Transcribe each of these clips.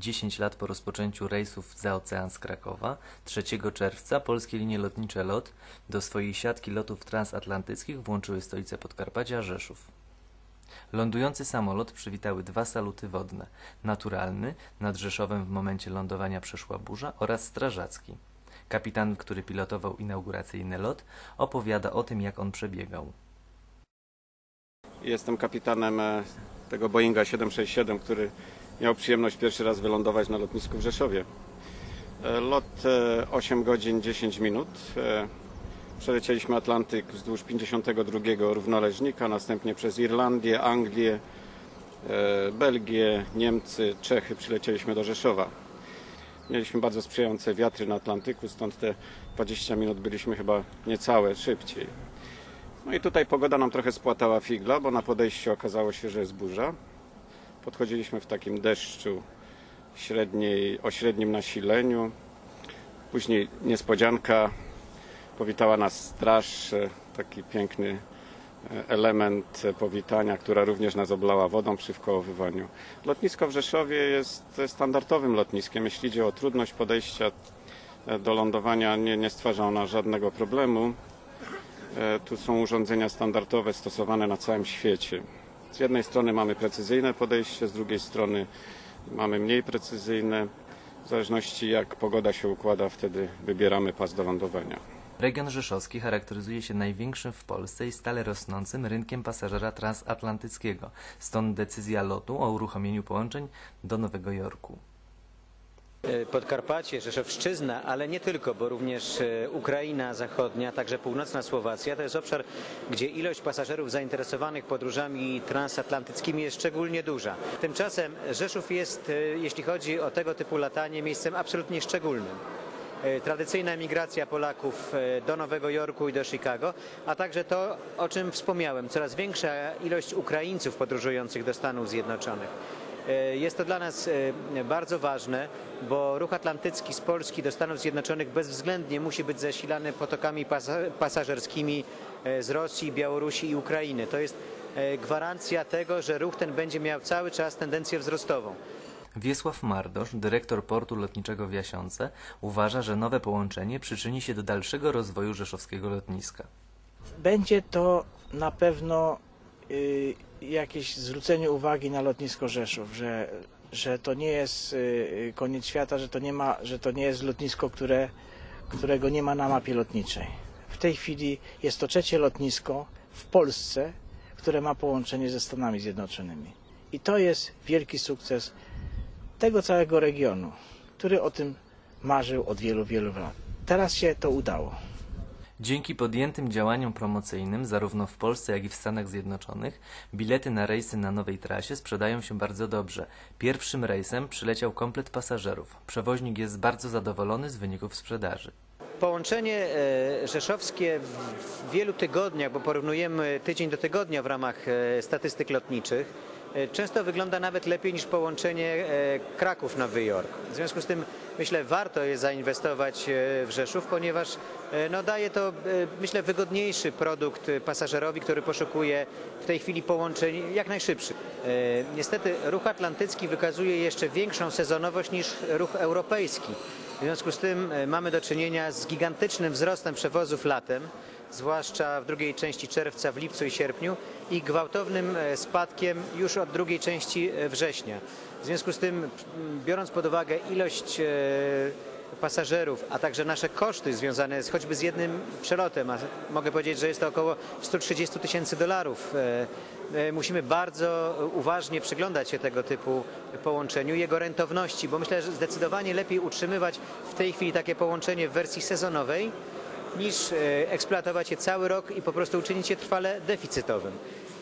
10 lat po rozpoczęciu rejsów za ocean z Krakowa, 3 czerwca polskie linie lotnicze LOT do swojej siatki lotów transatlantyckich włączyły stolicę Podkarpacia Rzeszów. Lądujący samolot przywitały dwa saluty wodne: naturalny, nad Rzeszowem w momencie lądowania przeszła burza oraz strażacki. Kapitan, który pilotował inauguracyjny lot, opowiada o tym, jak on przebiegał. Jestem kapitanem e, tego Boeinga 767, który miał przyjemność pierwszy raz wylądować na lotnisku w Rzeszowie. E, Lot e, 8 godzin 10 minut. E, Przelecieliśmy Atlantyk wzdłuż 52 równoleżnika, następnie przez Irlandię, Anglię, e, Belgię, Niemcy, Czechy przylecieliśmy do Rzeszowa. Mieliśmy bardzo sprzyjające wiatry na Atlantyku, stąd te 20 minut byliśmy chyba niecałe szybciej. No i tutaj pogoda nam trochę spłatała figla, bo na podejściu okazało się, że jest burza. Podchodziliśmy w takim deszczu średniej, o średnim nasileniu. Później niespodzianka, powitała nas straż, taki piękny e, element powitania, która również nas oblała wodą przy wkołowywaniu. Lotnisko w Rzeszowie jest standardowym lotniskiem. Jeśli idzie o trudność podejścia e, do lądowania, nie, nie stwarza ona żadnego problemu. E, Tu są urządzenia standardowe stosowane na całym świecie. Z jednej strony mamy precyzyjne podejście, z drugiej strony mamy mniej precyzyjne. W zależności jak pogoda się układa, wtedy wybieramy pas do lądowania. Region rzeszowski charakteryzuje się największym w Polsce i stale rosnącym rynkiem pasażera transatlantyckiego, stąd decyzja lotu o uruchomieniu połączeń do Nowego Jorku. E, Podkarpacie, Rzeszowszczyzna, ale nie tylko, bo również e, Ukraina Zachodnia, także północna Słowacja to jest obszar, gdzie ilość pasażerów zainteresowanych podróżami transatlantyckimi jest szczególnie duża. Tymczasem Rzeszów jest, e, jeśli chodzi o tego typu latanie, miejscem absolutnie szczególnym. Tradycyjna emigracja Polaków do Nowego Jorku i do Chicago, a także to, o czym wspomniałem, coraz większa ilość Ukraińców podróżujących do Stanów Zjednoczonych. E, Jest to dla nas e, bardzo ważne, bo ruch atlantycki z Polski do Stanów Zjednoczonych bezwzględnie musi być zasilany potokami pasa- pasażerskimi e, z Rosji, Białorusi i Ukrainy. To jest gwarancja tego, że ruch ten będzie miał cały czas tendencję wzrostową. Wiesław Mardosz, dyrektor portu lotniczego w Jasiące, uważa, że nowe połączenie przyczyni się do dalszego rozwoju rzeszowskiego lotniska. Będzie to na pewno y, jakieś zwrócenie uwagi na lotnisko Rzeszów, że, że to nie jest y, koniec świata, że to nie, ma, że to nie jest lotnisko, które, którego nie ma na mapie lotniczej. W tej chwili jest to trzecie lotnisko w Polsce, które ma połączenie ze Stanami Zjednoczonymi. I to jest wielki sukces tego całego regionu, który o tym marzył od wielu, wielu lat. Teraz się to udało. Dzięki podjętym działaniom promocyjnym, zarówno w Polsce, jak i w Stanach Zjednoczonych, bilety na rejsy na nowej trasie sprzedają się bardzo dobrze. Pierwszym rejsem przyleciał komplet pasażerów. Przewoźnik jest bardzo zadowolony z wyników sprzedaży. Połączenie e, rzeszowskie w wielu tygodniach, bo porównujemy tydzień do tygodnia w ramach e, statystyk lotniczych, często wygląda nawet lepiej niż połączenie e, Kraków-Nowy Jork. W związku z tym myślę warto jest zainwestować e, w Rzeszów, ponieważ e, no, daje to e, myślę wygodniejszy produkt e, pasażerowi, który poszukuje w tej chwili połączeń jak najszybszych. E, Niestety ruch atlantycki wykazuje jeszcze większą sezonowość niż ruch europejski. W związku z tym e, mamy do czynienia z gigantycznym wzrostem przewozów latem, zwłaszcza w drugiej części czerwca, w lipcu i sierpniu i gwałtownym e, spadkiem już od drugiej części e, września. W związku z tym, biorąc pod uwagę ilość pasażerów, a także nasze koszty związane z, choćby z jednym przelotem, a mogę powiedzieć, że jest to około 130 tysięcy dolarów. e, e, Musimy bardzo uważnie przyglądać się tego typu połączeniu, jego rentowności, bo myślę, że zdecydowanie lepiej utrzymywać w tej chwili takie połączenie w wersji sezonowej, niż e, eksploatować je cały rok i po prostu uczynić je trwale deficytowym.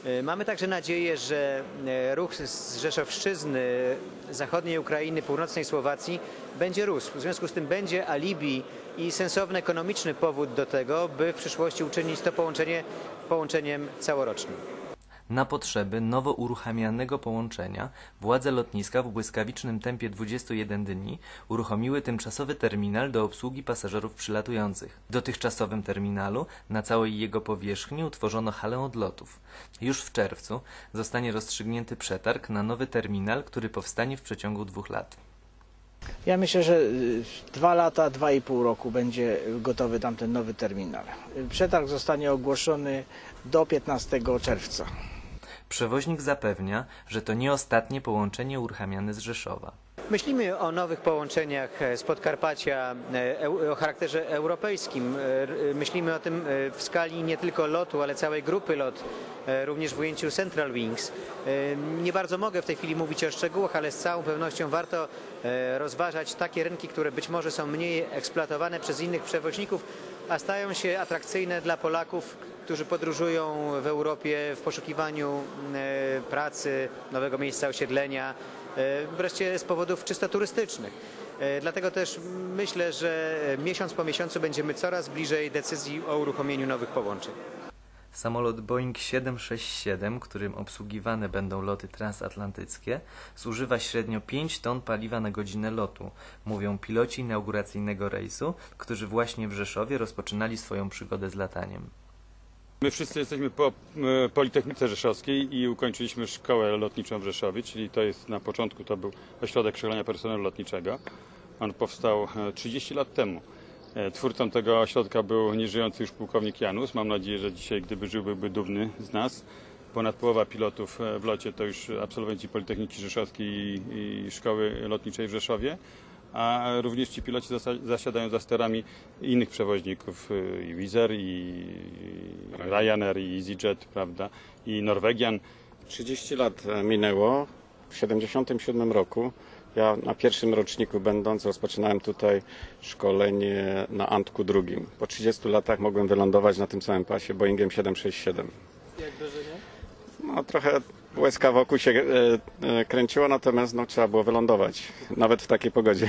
E, Mamy także nadzieję, że e, ruch z Rzeszowszczyzny, zachodniej Ukrainy, północnej Słowacji będzie rósł. W związku z tym będzie alibi i sensowny ekonomiczny powód do tego, by w przyszłości uczynić to połączenie połączeniem całorocznym. Na potrzeby nowo uruchamianego połączenia władze lotniska w błyskawicznym tempie 21 dni uruchomiły tymczasowy terminal do obsługi pasażerów przylatujących. W dotychczasowym terminalu na całej jego powierzchni utworzono halę odlotów. Już w czerwcu zostanie rozstrzygnięty przetarg na nowy terminal, który powstanie w przeciągu dwóch lat. Ja myślę, że y, dwa lata, dwa i pół roku będzie gotowy tamten nowy terminal. Przetarg zostanie ogłoszony do 15 czerwca. Przewoźnik zapewnia, że to nie ostatnie połączenie uruchamiane z Rzeszowa. Myślimy o nowych połączeniach e, z Podkarpacia e, o charakterze europejskim. E, Myślimy o tym w skali nie tylko lotu, ale całej grupy lot, również w ujęciu Central Wings. Nie bardzo mogę w tej chwili mówić o szczegółach, ale z całą pewnością warto rozważać takie rynki, które być może są mniej eksploatowane przez innych przewoźników, a stają się atrakcyjne dla Polaków, którzy podróżują w Europie w poszukiwaniu e, pracy, nowego miejsca osiedlenia, e, wreszcie z powodów czysto turystycznych. E, Dlatego też myślę, że miesiąc po miesiącu będziemy coraz bliżej decyzji o uruchomieniu nowych połączeń. Samolot Boeing 767, którym obsługiwane będą loty transatlantyckie, zużywa średnio 5 ton paliwa na godzinę lotu, mówią piloci inauguracyjnego rejsu, którzy właśnie w Rzeszowie rozpoczynali swoją przygodę z lataniem. My wszyscy jesteśmy po e, Politechnice Rzeszowskiej i ukończyliśmy szkołę lotniczą w Rzeszowie, czyli to jest na początku to był ośrodek szkolenia personelu lotniczego. On powstał e, 30 lat temu. E, Twórcą tego ośrodka był nieżyjący już pułkownik Janus. Mam nadzieję, że dzisiaj, gdyby żył, byłby dumny z nas. Ponad połowa pilotów e, w locie to już absolwenci Politechniki Rzeszowskiej i Szkoły Lotniczej w Rzeszowie. A również ci piloci zasiadają za sterami innych przewoźników, y, i Wizz Air, i Ryanair, i EasyJet, prawda, i Norwegian. 30 lat e, minęło. W 77 roku ja na pierwszym roczniku będąc rozpoczynałem tutaj szkolenie na Antku drugim. Po 30 latach mogłem wylądować na tym samym pasie Boeingiem 767. Jak wrażenie? No trochę łezka wokół się e, e, kręciło, natomiast no, trzeba było wylądować, nawet w takiej pogodzie.